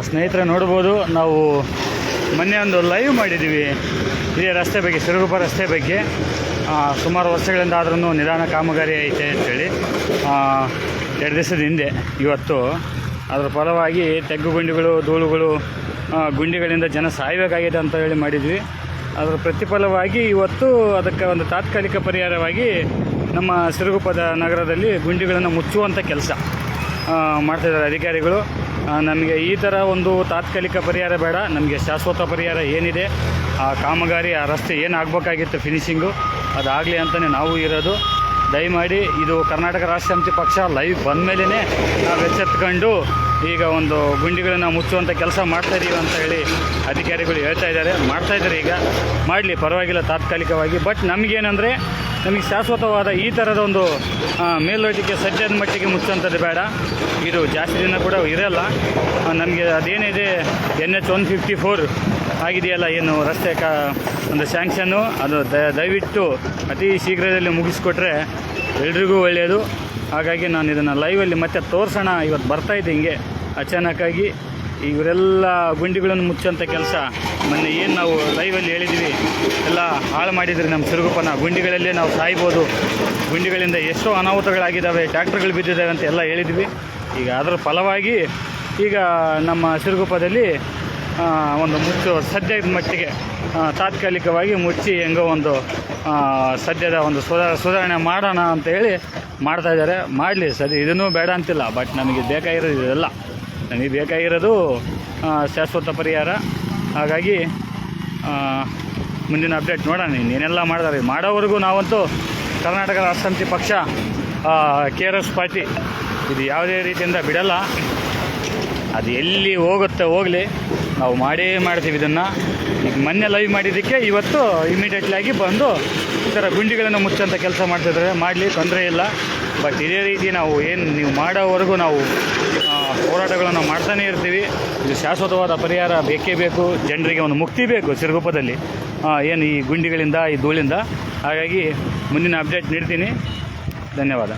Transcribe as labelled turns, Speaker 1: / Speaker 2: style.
Speaker 1: ಸ್ನೇಹಿತರೆ ನೋಡ್ಬೋದು ನಾವು ಮೊನ್ನೆ ಒಂದು ಲೈವ್ ಮಾಡಿದ್ದೀವಿ. ಹಿರಿಯ ರಸ್ತೆ ಬಗ್ಗೆ ಸಿರುಗುಪ್ಪ ರಸ್ತೆ ಬಗ್ಗೆ. ಸುಮಾರು ವರ್ಷಗಳಿಂದ ಆದ್ರೂ ನಿಧಾನ ಕಾಮಗಾರಿ ಐತೆ ಅಂತೇಳಿ. ಆ, ಎರಡು ದಿವಸದ ಹಿಂದೆ ಇವತ್ತು. ಅದರ ಫಲವಾಗಿ ತೆಗ್ಗು ಗುಂಡಿಗಳು ಧೂಳುಗಳು ಗುಂಡಿಗಳಿಂದ ಜನ ಸಾಯಬೇಕಾಗಿದೆ ಅಂತ ಹೇಳಿ ಮಾಡಿದ್ವಿ. ಅದರ ಪ್ರತಿಫಲವಾಗಿ ಇವತ್ತು ಅದಕ್ಕೆ ಒಂದು ತಾತ್ಕಾಲಿಕ ಪರಿಹಾರವಾಗಿ ನಮ್ಮ ಸಿರುಗುಪ್ಪದ ನಗರದಲ್ಲಿ ಗುಂಡಿಗಳನ್ನು ಮುಚ್ಚುವಂಥ ಕೆಲಸ ಮಾಡ್ತಿದ್ದಾರೆ ಅಧಿಕಾರಿಗಳು. ನಮಗೆ ಈ ಥರ ಒಂದು ತಾತ್ಕಾಲಿಕ ಪರಿಹಾರ ಬೇಡ. ನಮಗೆ ಶಾಶ್ವತ ಪರಿಹಾರ ಏನಿದೆ, ಆ ಕಾಮಗಾರಿ, ಆ ರಸ್ತೆ ಏನು ಆಗಬೇಕಾಗಿತ್ತು ಫಿನಿಶಿಂಗು ಅದಾಗಲಿ ಅಂತಲೇ ನಾವು ಇರೋದು. ದಯಮಾಡಿ ಇದು ಕರ್ನಾಟಕ ರಾಷ್ಟ್ರ ಸಮಿತಿ ಪಕ್ಷ ಲೈವ್ ಬಂದ ಮೇಲೇ ನಾವು ಎಚ್ಚೆತ್ಕೊಂಡು ಈಗ ಒಂದು ಗುಂಡಿಗಳನ್ನು ಮುಚ್ಚುವಂಥ ಕೆಲಸ ಮಾಡ್ತಾಯಿದ್ದೀವಿ ಅಂತ ಹೇಳಿ ಅಧಿಕಾರಿಗಳು ಹೇಳ್ತಾ ಇದ್ದಾರೆ. ಮಾಡ್ತಾ ಇದ್ದಾರೆ ಈಗ. ಮಾಡಲಿ, ಪರವಾಗಿಲ್ಲ ತಾತ್ಕಾಲಿಕವಾಗಿ. ಬಟ್ ನಮಗೇನೆಂದರೆ ನಮಗೆ ಶಾಶ್ವತವಾದ ಈ ಥರದ ಒಂದು ಮೇಲ್ವೈಟಿಕೆ ಸಜ್ಜದ ಮಟ್ಟಿಗೆ ಮುಚ್ಚುವಂಥದ್ದು ಬೇಡ. ಇದು ಜಾಸ್ತಿ ದಿನ ಕೂಡ ಇರಲ್ಲ. ನಮಗೆ ಅದೇನಿದೆ N H one fifty four ಆಗಿದೆಯಲ್ಲ, ಏನು ರಸ್ತೆ ಕ, ಒಂದು ಸ್ಯಾಂಕ್ಷನ್ನು ಅದು ದಯವಿಟ್ಟು ಅತಿ ಶೀಘ್ರದಲ್ಲಿ ಮುಗಿಸ್ಕೊಟ್ರೆ ಎಲ್ರಿಗೂ ಒಳ್ಳೆಯದು. ಹಾಗಾಗಿ ನಾನು ಇದನ್ನು ಲೈವಲ್ಲಿ ಮತ್ತೆ ತೋರಿಸೋಣ. ಇವತ್ತು ಬರ್ತಾ ಇದ್ದೆ ಹಿಂಗೆ. ಅಚಾನಕ್ಕಾಗಿ ಇವರೆಲ್ಲ ಗುಂಡಿಗಳನ್ನು ಮುಚ್ಚುವಂಥ ಕೆಲಸ. ಮೊನ್ನೆ ಏನು ನಾವು ಲೈವಲ್ಲಿ ಹೇಳಿದ್ವಿ, ಎಲ್ಲ ಹಾಳು ಮಾಡಿದ್ರಿ ನಮ್ಮ ಸಿರುಗುಪ್ಪನ. ಗುಂಡಿಗಳಲ್ಲೇ ನಾವು ಸಾಯ್ಬೋದು. ಗುಂಡಿಗಳಿಂದ ಎಷ್ಟೋ ಅನಾಹುತಗಳಾಗಿದ್ದಾವೆ ಟ್ಯಾಕ್ಟರ್ಗಳು ಬಿದ್ದಿದ್ದಾವೆ ಅಂತ ಎಲ್ಲ ಹೇಳಿದ್ವಿ. ಈಗ ಅದರ ಫಲವಾಗಿ ಈಗ ನಮ್ಮ ಸಿರುಗುಪ್ಪದಲ್ಲಿ ಒಂದು ಮುಚ್ಚು ಸದ್ಯದ ಮಟ್ಟಿಗೆ ತಾತ್ಕಾಲಿಕವಾಗಿ ಮುಚ್ಚಿ ಹೆಂಗೋ ಒಂದು ಸದ್ಯದ ಒಂದು ಸುಧಾ ಸುಧಾರಣೆ ಮಾಡೋಣ ಅಂತ ಹೇಳಿ ಮಾಡ್ತಾ ಇದ್ದಾರೆ. ಮಾಡಲಿ ಸರಿ ಇದನ್ನೂ ಬೇಡ ಅಂತಿಲ್ಲ ಬಟ್ ನಮಗೆ ಬೇಕಾಗಿರೋದು ಇದೆಲ್ಲ. ನಮಗೆ ಬೇಕಾಗಿರೋದು ಶಾಶ್ವತ ಪರಿಹಾರ. ಹಾಗಾಗಿ ಮುಂದಿನ ಅಪ್ಡೇಟ್ ನೋಡೋಣ ಇನ್ನೇನೆಲ್ಲ ಮಾಡಿದಾರೆ ಮಾಡೋವರೆಗೂ ನಾವಂತೂ ಕರ್ನಾಟಕ ರಾಷ್ಟ್ರ ಪಕ್ಷ ಕೆ ಆರ್ ಎಸ್ ಪಾರ್ಟಿ, ಇದು ಯಾವುದೇ ರೀತಿಯಿಂದ ಬಿಡಲ್ಲ. ಅದು ಎಲ್ಲಿ ಹೋಗುತ್ತೆ ಹೋಗಲಿ, ನಾವು ಮಾಡೇ ಮಾಡ್ತೀವಿ ಇದನ್ನು. ಈಗ ಮೊನ್ನೆ ಲೈವ್ ಮಾಡಿದ್ದಕ್ಕೆ ಇವತ್ತು ಇಮಿಡಿಯೇಟ್ಲಿ ಆಗಿ ಬಂದು ಈ ಥರ ಗುಂಡಿಗಳನ್ನು ಮುಚ್ಚೋಂಥ ಕೆಲಸ ಮಾಡ್ತಿದ್ದಾರೆ. ಮಾಡಲಿ, ತೊಂದರೆ ಇಲ್ಲ. ಬಟ್ ಇದೇ ರೀತಿ ನಾವು ಏನು ನೀವು ಮಾಡೋವರೆಗೂ ನಾವು ಹೋರಾಟಗಳನ್ನು ಮಾಡ್ತಾನೇ ಇರ್ತೀವಿ. ಇದು ಶಾಶ್ವತವಾದ ಪರಿಹಾರ ಬೇಕೇ ಬೇಕು. ಜನರಿಗೆ ಒಂದು ಮುಕ್ತಿ ಬೇಕು ಸಿರುಗುಪ್ಪದಲ್ಲಿ. ಏನು ಈ ಗುಂಡಿಗಳಿಂದ, ಈ ಧೂಳಿಂದ. ಹಾಗಾಗಿ ಮುಂದಿನ ಅಪ್ಡೇಟ್ ನೀಡ್ತೀನಿ. ಧನ್ಯವಾದ.